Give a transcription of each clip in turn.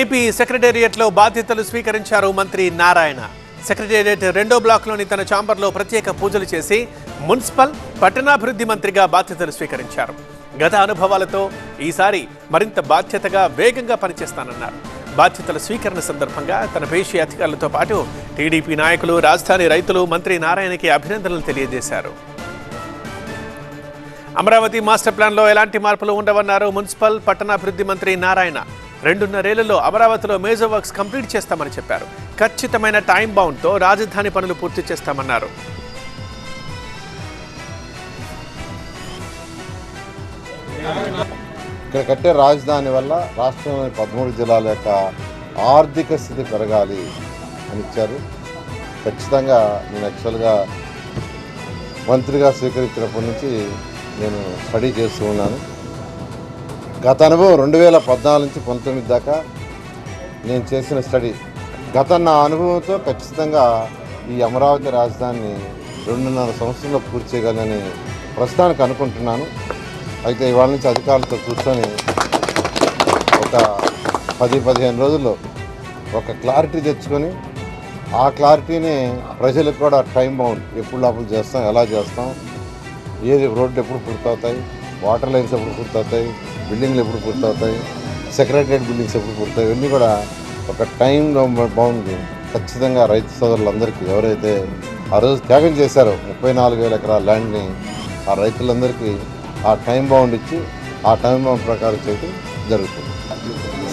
AP సెక్రటేరియట్లో బాధ్యతలు స్వీకరించారు మంత్రి నారాయణ. సెక్రటేరియట్ రెండో బ్లాక్లోని తన ఛాంబర్లో ప్రత్యేక పూజలు చేసి మున్సిపల్ పట్టణాభివృద్ధి మంత్రిగా బాధ్యతలు స్వీకరించారు. గత అనుభవాలతో ఈసారి మరింత బాధ్యతగా వేగంగా పనిచేస్తానన్నారు. బాధ్యతల స్వీకరణ సందర్భంగా తన పేషి అధికారులతో పాటు టీడీపీ నాయకులు రాజధాని రైతులు మంత్రి నారాయణకి అభినందనలు తెలియజేశారు. అమరావతి మాస్టర్ ప్లాన్లో ఎలాంటి మార్పులు ఉండవన్నారు మున్సిపల్ పట్టణాభివృద్ధి మంత్రి నారాయణ. రెండున్నరేళ్ళలో అమరావతిలో మేజర్ వర్క్స్ కంప్లీట్ చేస్తామని చెప్పారు. ఖచ్చితమైన టైం బౌండ్తో రాజధాని పనులు పూర్తి చేస్తామన్నారు. ఇక్కడ కట్టే రాజధాని వల్ల రాష్ట్రంలోని పదమూడు జిల్లాల యొక్క ఆర్థిక స్థితి పెరగాలి అని ఇచ్చారు. ఖచ్చితంగా నేను యాక్చువల్గా మంత్రిగా స్వీకరించినప్పటి నుంచి నేను స్టడీ చేస్తూ ఉన్నాను. గత అనుభవం రెండు వేల పద్నాలుగు నుంచి పంతొమ్మిది దాకా నేను చేసిన స్టడీ. గత నా అనుభవంతో ఖచ్చితంగా ఈ అమరావతి రాజధానిని రెండున్నర సంవత్సరంలో పూర్తి చేయగలని ప్రస్తుతానికి అనుకుంటున్నాను. అయితే ఇవాళ నుంచి అధికారులతో కూర్చొని ఒక పది పదిహేను రోజుల్లో ఒక క్లారిటీ తెచ్చుకొని ఆ క్లారిటీని ప్రజలకు కూడా టైం బౌండ్ ఎప్పుడు లోపల చేస్తాం ఎలా చేస్తాం ఏది రోడ్డు ఎప్పుడు పూర్తవుతాయి వాటర్ లైన్స్ ఎప్పుడు పూర్తవుతాయి బిల్డింగ్లు ఎప్పుడు పూర్తవుతాయి? సెక్రటరియట్ బిల్డింగ్స్ ఎప్పుడు పూర్తవుతాయి? ఇవన్నీ కూడా ఒక టైం బాగుంది ఖచ్చితంగా రైతు సోదరులందరికీ ఎవరైతే ఆ రోజు త్యాగం చేశారో ముప్పై నాలుగు వేల ఎకరాల ల్యాండ్ని ఆ రైతులందరికీ ఆ టైం బౌండ్ ఇచ్చి ఆ టైం బౌండ్ ప్రకారం చేయడం జరుగుతుంది.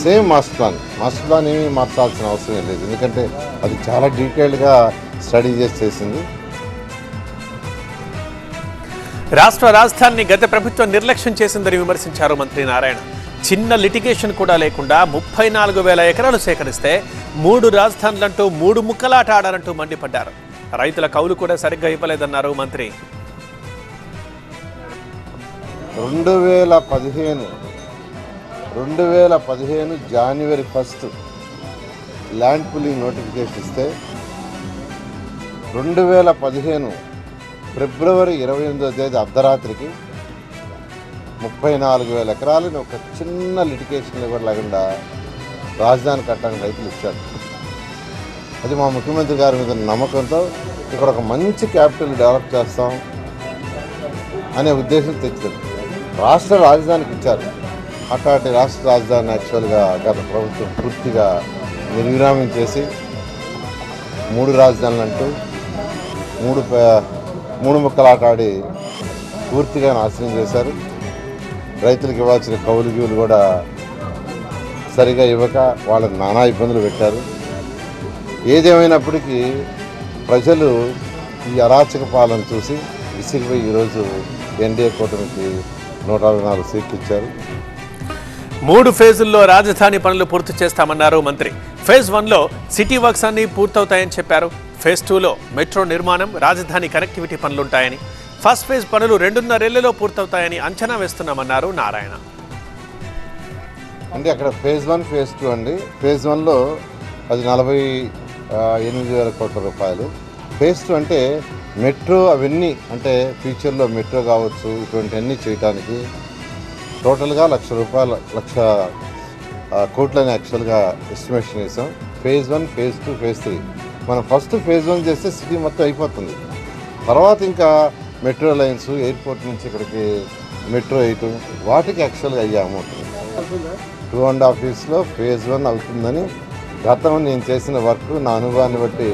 Same master plan. Master plan ఏమీ మార్చాల్సిన అవసరం లేదు. ఎందుకంటే అది చాలా డీటెయిల్డ్గా స్టడీ చేసి చేసింది. రాష్ట్ర రాజధానిని గత ప్రభుత్వం నిర్లక్ష్యం చేసిందని విమర్శించారు మంత్రి నారాయణ. చిన్న లిటిగేషన్ కూడా లేకుండా ముప్పై నాలుగు వేల ఎకరాలు సేకరిస్తే మూడు రాజధానులంటూ మూడు ముక్కలాట ఆడారంటూ మండిపడ్డారు. రైతుల కౌలు కూడా సరిగ్గా ఇవ్వలేదన్నారు మంత్రి. రెండు వేల పదిహేను రెండు వేల పదిహేను జనవరి ఫస్ట్ ల్యాండ్ పులింగ్ నోటిఫికేషన్ ఇస్తే రెండు వేల పదిహేను ఫిబ్రవరి ఇరవై ఎనిమిదో తేదీ అర్ధరాత్రికి ముప్పై నాలుగు వేల ఎకరాలని ఒక చిన్న లిటికేషన్ కూడా లేకుండా రాజధాని కట్టడానికి రైతులు ఇచ్చారు. అది మా ముఖ్యమంత్రి గారి మీద నమ్మకంతో ఇక్కడ ఒక మంచి క్యాపిటల్ డెవలప్ చేస్తాం అనే ఉద్దేశం తెచ్చారు రాష్ట్ర రాజధానికి ఇచ్చారు. అట్లాంటి రాష్ట్ర రాజధాని యాక్చువల్గా గత ప్రభుత్వం పూర్తిగా నిర్విరామం చేసి మూడు రాజధానులు అంటూ మూడు మూడు ముక్కలాటాడి పూర్తిగా నాశనం చేశారు. రైతులకు ఇవ్వాల్సిన కౌలు గీవులు కూడా సరిగా ఇవ్వక వాళ్ళని నానా ఇబ్బందులు పెట్టారు. ఏదేమైనప్పటికీ ప్రజలు ఈ అరాచక పాలన చూసి విసిగిపోయి ఈరోజు ఎన్డీఏ కూటమికి నూట అరవై నాలుగు సీట్లు ఇచ్చారు. మూడు ఫేజుల్లో రాజధాని పనులు పూర్తి చేస్తామన్నారు మంత్రి. ఫేజ్ వన్లో సిటీ వర్క్స్ అన్ని పూర్తవుతాయని చెప్పారు. ఫేజ్ టూలో మెట్రో నిర్మాణం రాజధాని కనెక్టివిటీ పనులుంటాయని ఫస్ట్ ఫేజ్ పనులు రెండున్నరేళ్ళలో పూర్తవుతాయని అంచనా వేస్తున్నామన్నారు నారాయణ. అంటే అక్కడ ఫేజ్ వన్ ఫేజ్ టూ అండి. ఫేజ్ వన్లో అది నలభై ఎనిమిది వేల కోట్ల రూపాయలు. ఫేజ్ టూ అంటే మెట్రో అవన్నీ అంటే ఫ్యూచర్లో మెట్రో కావచ్చు ఇటువంటివన్నీ చేయడానికి టోటల్గా లక్ష రూపాయల లక్ష కోట్లని యాక్చువల్గా ఎస్టిమేషన్ వేసాం phase one phase two phase three. మనం ఫస్ట్ ఫేజ్ వన్ చేస్తే సిటీ మొత్తం అయిపోతుంది. తర్వాత ఇంకా మెట్రో లైన్స్ ఎయిర్పోర్ట్ నుంచి ఇక్కడికి మెట్రో ఎయిట్ వాటికి యాక్చువల్గా అయ్యే అమౌంట్ టూ అండ్ హాఫ్ ఇయర్స్లో ఫేజ్ వన్ అవుతుందని గతం నేను చేసిన వర్క్ నా అనుభవాన్ని బట్టి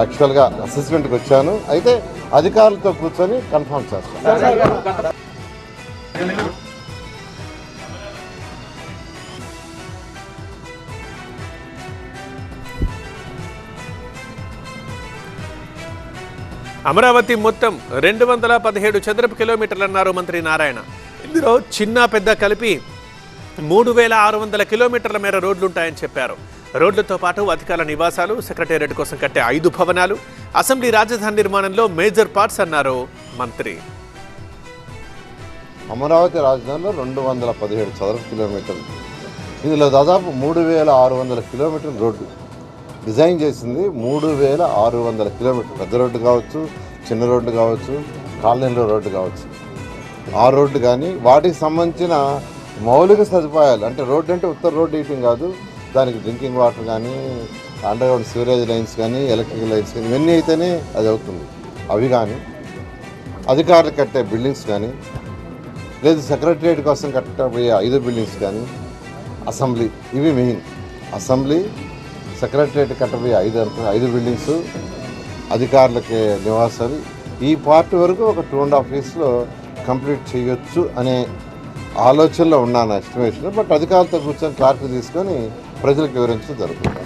యాక్చువల్గా అసెస్మెంట్కి వచ్చాను. అయితే అధికారులతో కూర్చొని కన్ఫర్మ్ చేస్తాను. అమరావతి మొత్తం రెండు వందల పదిహేడు చదరపు కిలోమీటర్లన్నారు మంత్రి నారాయణ. ఇందులో చిన్న పెద్ద కలిపి మూడు వేల ఆరు వందల కిలోమీటర్ల మేర రోడ్లుంటాయని చెప్పారు. రోడ్లతో పాటు అధికారుల నివాసాలు సెక్రటేరియట్ కోసం కట్టే ఐదు భవనాలు అసెంబ్లీ రాజధాని నిర్మాణంలో మేజర్ పార్ట్స్ అన్నారు మంత్రి. అమరావతి రాజధానిలో రెండు వందల పదిహేడు చదరపు కిలోమీటర్లు. ఇందులో దాదాపు మూడు వేల ఆరు వందల కిలోమీటర్ల రోడ్డు డిజైన్ చేసింది మూడు వేల ఆరు వందల కిలోమీటర్. పెద్ద రోడ్డు కావచ్చు చిన్న రోడ్డు కావచ్చు కాలనీలో రోడ్డు కావచ్చు. ఆ రోడ్డు కానీ వాటికి సంబంధించిన మౌలిక సదుపాయాలు అంటే రోడ్డు అంటే ఉత్తర రోడ్డు ఇవ్వటం కాదు దానికి డ్రింకింగ్ వాటర్ కానీ అండర్గ్రౌండ్ సివరేజ్ లైన్స్ కానీ ఎలక్ట్రికల్ లైన్స్ కానీ ఇవన్నీ అయితేనే అది అవుతుంది. అవి కానీ అధికారులు కట్టే బిల్డింగ్స్ కానీ లేదు సెక్రటరియట్ కోసం కట్టబోయే ఐదు బిల్డింగ్స్ కానీ అసెంబ్లీ ఇవి మెయిన్. అసెంబ్లీ సెక్రటరియట్ కట్టబోయే ఐదు ఐదు బిల్డింగ్స్ అధికారులకి నివాసాలు. ఈ పార్ట్ వరకు ఒక టూ అండ్ హాఫ్ ఇయర్స్లో కంప్లీట్ చేయొచ్చు అనే ఆలోచనలో ఉన్నాను ఎస్టిమేషన్ బట్ అధికారులతో కూర్చొని క్లారిటీ తీసుకొని ప్రజలకు వివరించడం జరుగుతుంది.